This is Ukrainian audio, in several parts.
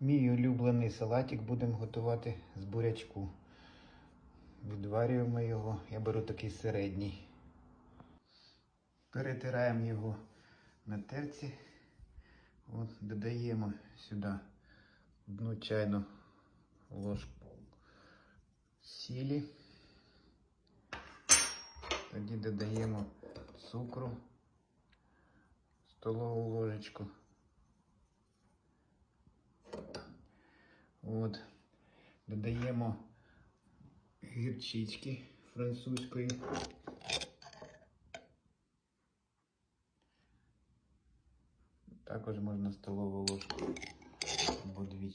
Мій улюблений салатик будемо готувати з бурячку. Відварюємо його. Я беру такий середній. Перетираємо його на терці. От, додаємо сюди одну чайну ложку сілі. Тоді додаємо цукру, столову ложечку. От. Додаємо гірчички французької. Також можна столову ложку або дві.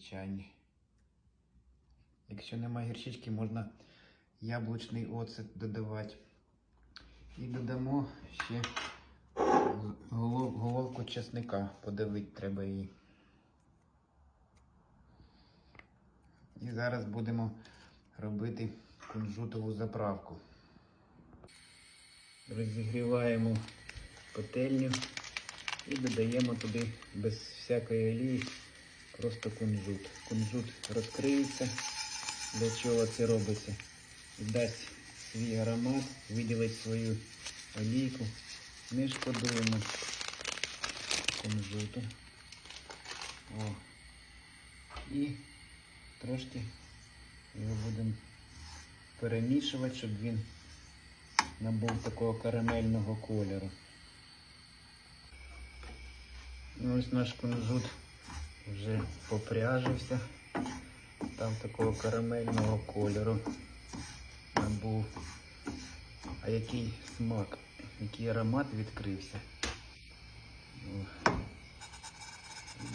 Якщо немає гірчички, можна яблучний оцет додавати. І додамо ще голов- головку чесника, подавити треба її. І зараз будемо робити кунжутову заправку. Розігріваємо пательню і додаємо туди без всякої олії просто кунжут. Кунжут розкриється, для чого це робиться. І дасть свій аромат, виділить свою олійку. Не шкодуємо кунжуту. О. І трошки його будемо перемішувати, щоб він набув такого карамельного кольору. Ну, Ось наш кунжут вже попряжився. Там такого карамельного кольору набув. А який смак, який аромат відкрився. О.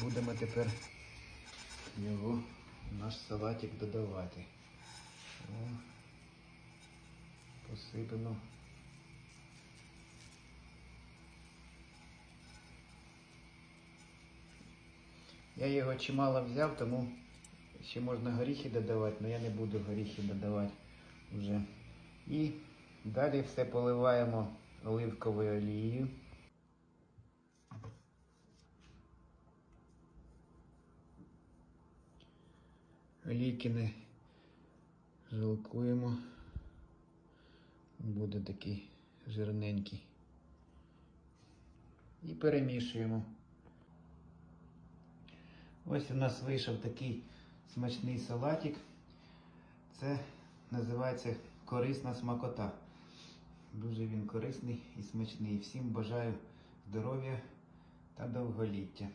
Будемо тепер його наш салатик додавати. О, посипемо. Я його чимало взяв, тому ще можна горіхи додавати, але я не буду горіхи додавати вже. І далі все поливаємо оливковою олією. Олійки не жалкуємо. Буде такий жирненький. І перемішуємо. Ось у нас вийшов такий смачний салатик. Це називається корисна смакота. Дуже він корисний і смачний. Всім бажаю здоров'я та довголіття.